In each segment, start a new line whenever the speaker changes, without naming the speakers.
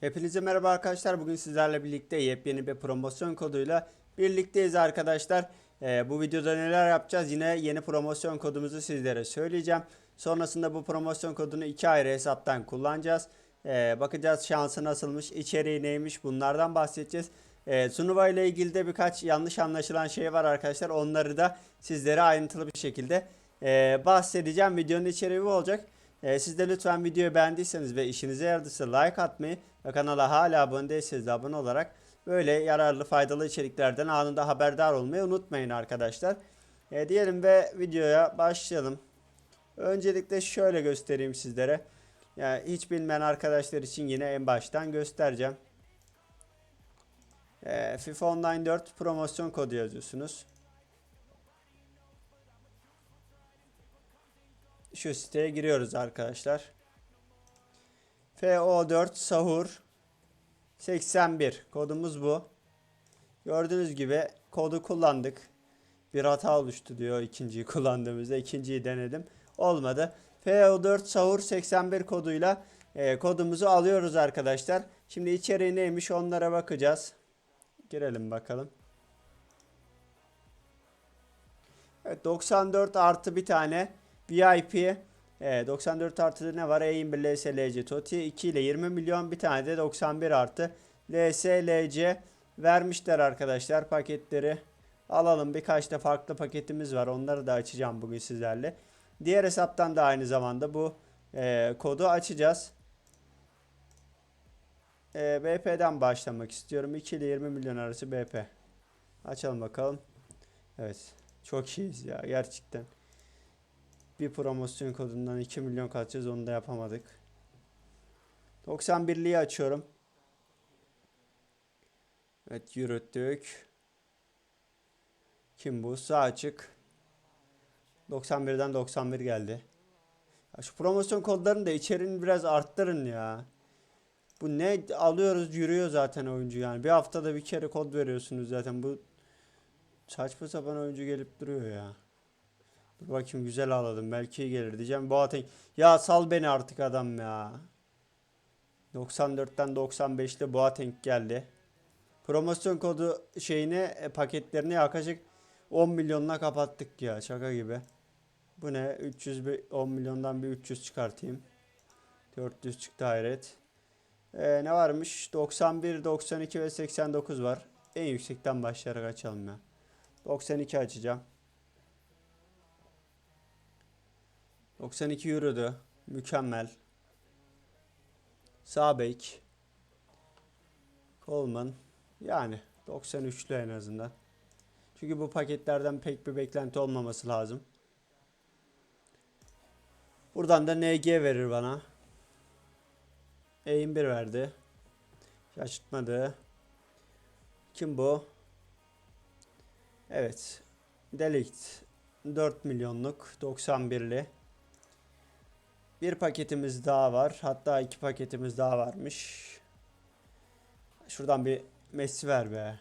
Hepinize merhaba arkadaşlar. Bugün sizlerle birlikte yepyeni bir promosyon koduyla birlikteyiz arkadaşlar. Ee, bu videoda neler yapacağız? Yine yeni promosyon kodumuzu sizlere söyleyeceğim. Sonrasında bu promosyon kodunu iki ayrı hesaptan kullanacağız. Ee, bakacağız şansı nasılmış, içeriği neymiş bunlardan bahsedeceğiz. Ee, Sunuva ile ilgili de birkaç yanlış anlaşılan şey var arkadaşlar. Onları da sizlere ayrıntılı bir şekilde e, bahsedeceğim. Videonun içeriği bu olacak. Ee, siz de lütfen videoyu beğendiyseniz ve işinize yaradıysa like atmayı ve kanala hala abone değilseniz de abone olarak böyle yararlı faydalı içeriklerden anında haberdar olmayı unutmayın arkadaşlar. Ee, diyelim ve videoya başlayalım. Öncelikle şöyle göstereyim sizlere. Yani hiç bilmeyen arkadaşlar için yine en baştan göstereceğim. Ee, FIFA Online 4 promosyon kodu yazıyorsunuz. Şu siteye giriyoruz arkadaşlar. FO4 sahur 81 kodumuz bu. Gördüğünüz gibi kodu kullandık. Bir hata oluştu diyor ikinciyi kullandığımızda. ikinciyi denedim. Olmadı. FO4 sahur 81 koduyla e, kodumuzu alıyoruz arkadaşlar. Şimdi içeriği neymiş onlara bakacağız. Girelim bakalım. Evet 94 artı bir tane VIP. E, 94 artı ne var? E21 LSLC TOTI 2 ile 20 milyon bir tane de 91 artı LSLC vermişler arkadaşlar paketleri. Alalım birkaç da farklı paketimiz var. Onları da açacağım bugün sizlerle. Diğer hesaptan da aynı zamanda bu e, kodu açacağız. E, BP'den başlamak istiyorum. 2 ile 20 milyon arası BP. Açalım bakalım. Evet. Çok iyiyiz ya gerçekten. Bir promosyon kodundan 2 milyon kaçacağız onu da yapamadık. 91'liği açıyorum. Evet yürüttük. Kim bu? Sağ açık. 91'den 91 geldi. Ya şu promosyon kodlarını da içeriğini biraz arttırın ya. Bu ne alıyoruz yürüyor zaten oyuncu yani. Bir haftada bir kere kod veriyorsunuz zaten. Bu saçma sapan oyuncu gelip duruyor ya. Dur bakayım güzel ağladım. Belki gelir diyeceğim. Boateng. Ya sal beni artık adam ya. 94'ten 95'te Boateng geldi. Promosyon kodu şeyini e, paketlerini yaklaşık 10 milyonla kapattık ya. Şaka gibi. Bu ne? 300 bir 10 milyondan bir 300 çıkartayım. 400 çıktı hayret. Ee, ne varmış? 91, 92 ve 89 var. En yüksekten başlayarak açalım ya. 92 açacağım. 92 yürüdü. Mükemmel. Sağ bek. Coleman. Yani 93'lü en azından. Çünkü bu paketlerden pek bir beklenti olmaması lazım. Buradan da NG verir bana. Eğim 1 verdi. Şaşırtmadı. Kim bu? Evet. Delict. 4 milyonluk 91'li. Bir paketimiz daha var. Hatta iki paketimiz daha varmış. Şuradan bir Messi ver be.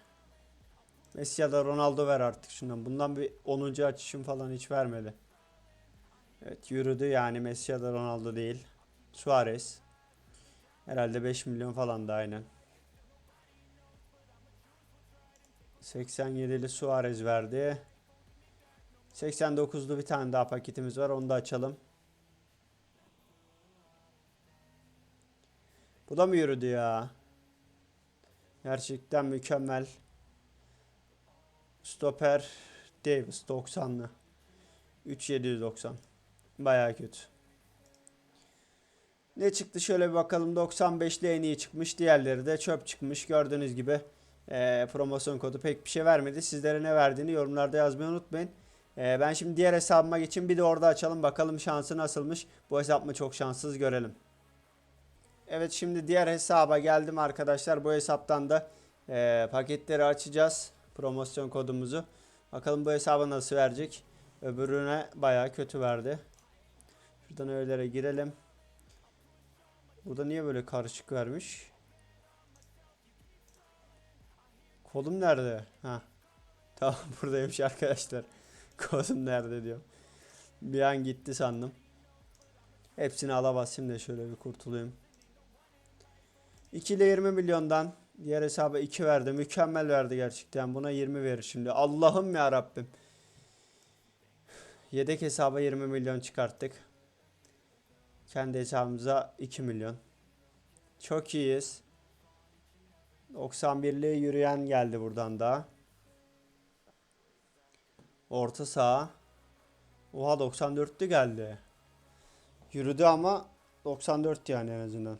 Messi ya da Ronaldo ver artık şundan. Bundan bir 10. açışım falan hiç vermedi. Evet yürüdü yani Messi ya da Ronaldo değil. Suarez. Herhalde 5 milyon falan da aynen. 87'li Suarez verdi. 89'lu bir tane daha paketimiz var. Onu da açalım. Bu da mı yürüdü ya? Gerçekten mükemmel. Stoper Davis 90'lı. 3790. Bayağı kötü. Ne çıktı şöyle bir bakalım. 95'li en iyi çıkmış. Diğerleri de çöp çıkmış. Gördüğünüz gibi eee, promosyon kodu pek bir şey vermedi. Sizlere ne verdiğini yorumlarda yazmayı unutmayın. Eee, ben şimdi diğer hesabıma geçeyim. Bir de orada açalım. Bakalım şansı nasılmış. Bu hesap mı çok şanssız görelim. Evet şimdi diğer hesaba geldim arkadaşlar. Bu hesaptan da eee, paketleri açacağız. Promosyon kodumuzu. Bakalım bu hesaba nasıl verecek. Öbürüne bayağı kötü verdi. Şuradan öylelere girelim. Burada niye böyle karışık vermiş? Kolum nerede? Ha. Tamam buradaymış arkadaşlar. Kolum nerede diyor. Bir an gitti sandım. Hepsini ala basayım da şöyle bir kurtulayım. 2 ile 20 milyondan diğer hesaba 2 verdi. Mükemmel verdi gerçekten. Buna 20 verir şimdi. Allah'ım ya Rabbim. Yedek hesaba 20 milyon çıkarttık. Kendi hesabımıza 2 milyon. Çok iyiyiz. 91'li yürüyen geldi buradan da. Orta saha. Oha 94'lü geldi. Yürüdü ama 94 yani en azından.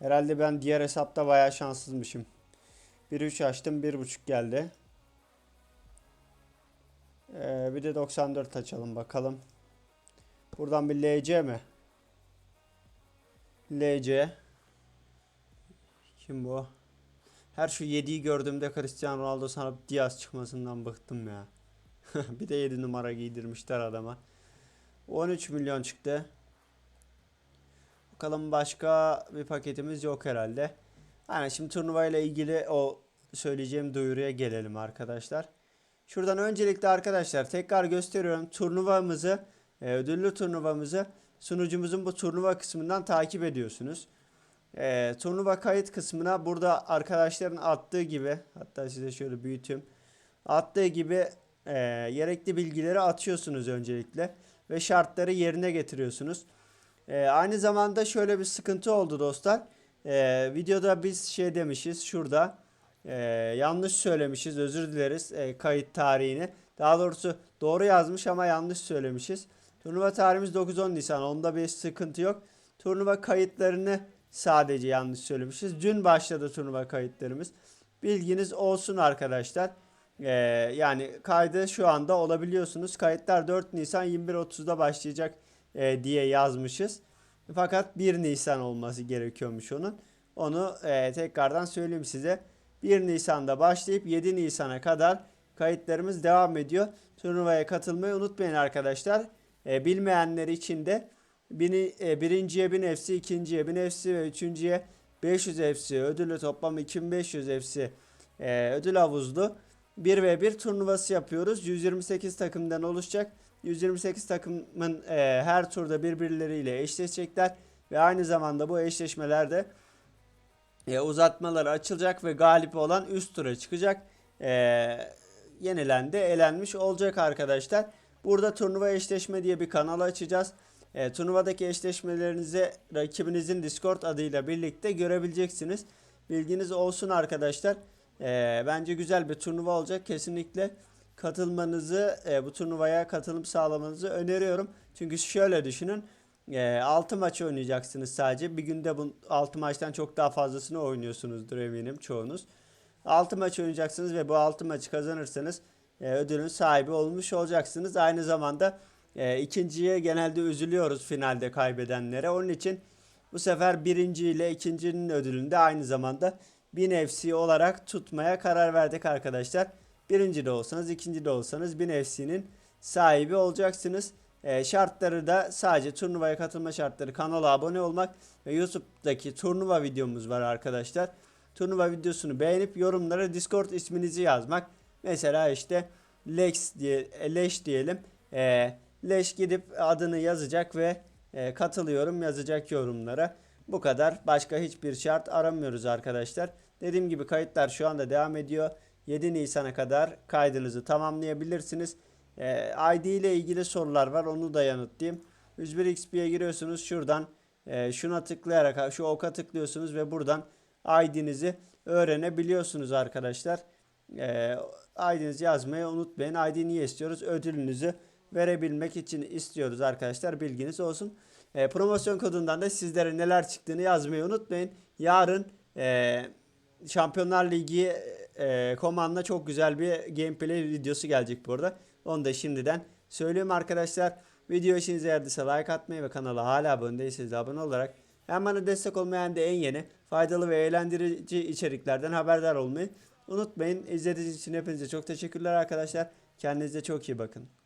Herhalde ben diğer hesapta bayağı şanssızmışım. 1.3 açtım 1.5 geldi. Ee, bir de 94 açalım bakalım. Buradan bir LC mi? LC. Kim bu? Her şu 7'yi gördüğümde Cristiano Ronaldo sana Diaz çıkmasından bıktım ya. bir de 7 numara giydirmişler adama. 13 milyon çıktı. Bakalım başka bir paketimiz yok herhalde. Yani şimdi turnuva ile ilgili o söyleyeceğim duyuruya gelelim arkadaşlar. Şuradan öncelikle arkadaşlar tekrar gösteriyorum turnuvamızı, e, ödüllü turnuvamızı sunucumuzun bu turnuva kısmından takip ediyorsunuz. E, turnuva kayıt kısmına burada arkadaşların attığı gibi hatta size şöyle büyüteyim. Attığı gibi e, gerekli bilgileri atıyorsunuz öncelikle ve şartları yerine getiriyorsunuz. E, aynı zamanda şöyle bir sıkıntı oldu dostlar. E, videoda biz şey demişiz şurada e, yanlış söylemişiz özür dileriz e, kayıt tarihini. Daha doğrusu doğru yazmış ama yanlış söylemişiz. Turnuva tarihimiz 9-10 Nisan onda bir sıkıntı yok. Turnuva kayıtlarını sadece yanlış söylemişiz. Dün başladı turnuva kayıtlarımız. Bilginiz olsun arkadaşlar. Ee, yani kaydı şu anda olabiliyorsunuz. Kayıtlar 4 Nisan 21.30'da başlayacak e, diye yazmışız. Fakat 1 Nisan olması gerekiyormuş onun. Onu e, tekrardan söyleyeyim size. 1 Nisan'da başlayıp 7 Nisan'a kadar kayıtlarımız devam ediyor. Turnuvaya katılmayı unutmayın arkadaşlar. E, bilmeyenler için de bini, e, birinciye 1000 FC, ikinciye 1000 FC ve üçüncüye 500 FC ödülü toplam 2500 FC e, ödül havuzlu 1 ve 1 turnuvası yapıyoruz. 128 takımdan oluşacak. 128 takımın e, her turda birbirleriyle eşleşecekler ve aynı zamanda bu eşleşmelerde e, uzatmalar açılacak ve galip olan üst tura çıkacak. E, yenilen de elenmiş olacak arkadaşlar. Burada turnuva eşleşme diye bir kanal açacağız. E, turnuvadaki eşleşmelerinizi rakibinizin Discord adıyla birlikte görebileceksiniz. Bilginiz olsun arkadaşlar. E, bence güzel bir turnuva olacak. Kesinlikle katılmanızı, e, bu turnuvaya katılım sağlamanızı öneriyorum. Çünkü şöyle düşünün. E, 6 maç oynayacaksınız sadece. Bir günde bu 6 maçtan çok daha fazlasını oynuyorsunuzdur eminim çoğunuz. 6 maç oynayacaksınız ve bu 6 maçı kazanırsanız e, ödülün sahibi olmuş olacaksınız. Aynı zamanda e, ikinciye genelde üzülüyoruz finalde kaybedenlere. Onun için bu sefer birinci ile ikincinin ödülünü de aynı zamanda 1000 FC olarak tutmaya karar verdik arkadaşlar. Birinci de olsanız, ikinci de olsanız 1000 FC'nin sahibi olacaksınız. E, şartları da sadece turnuvaya katılma şartları kanala abone olmak ve YouTube'daki turnuva videomuz var arkadaşlar. Turnuva videosunu beğenip yorumlara Discord isminizi yazmak. Mesela işte Lex diye Leş diyelim. E, Leş gidip adını yazacak ve e, katılıyorum yazacak yorumlara. Bu kadar. Başka hiçbir şart aramıyoruz arkadaşlar. Dediğim gibi kayıtlar şu anda devam ediyor. 7 Nisan'a kadar kaydınızı tamamlayabilirsiniz. E, ID ile ilgili sorular var. Onu da yanıtlayayım. 101 XP'ye giriyorsunuz. Şuradan e, şuna tıklayarak şu oka tıklıyorsunuz ve buradan ID'nizi öğrenebiliyorsunuz arkadaşlar. E, ID'nizi yazmayı unutmayın. ID niye istiyoruz? Ödülünüzü verebilmek için istiyoruz arkadaşlar. Bilginiz olsun. E, promosyon kodundan da sizlere neler çıktığını yazmayı unutmayın. Yarın e, Şampiyonlar Ligi e, komanda çok güzel bir gameplay videosu gelecek burada. Onu da şimdiden söyleyeyim arkadaşlar. Video işinize yaradıysa like atmayı ve kanala hala abone değilseniz de abone olarak hem bana destek olmayan da en yeni faydalı ve eğlendirici içeriklerden haberdar olmayı unutmayın. İzlediğiniz için hepinize çok teşekkürler arkadaşlar. Kendinize çok iyi bakın.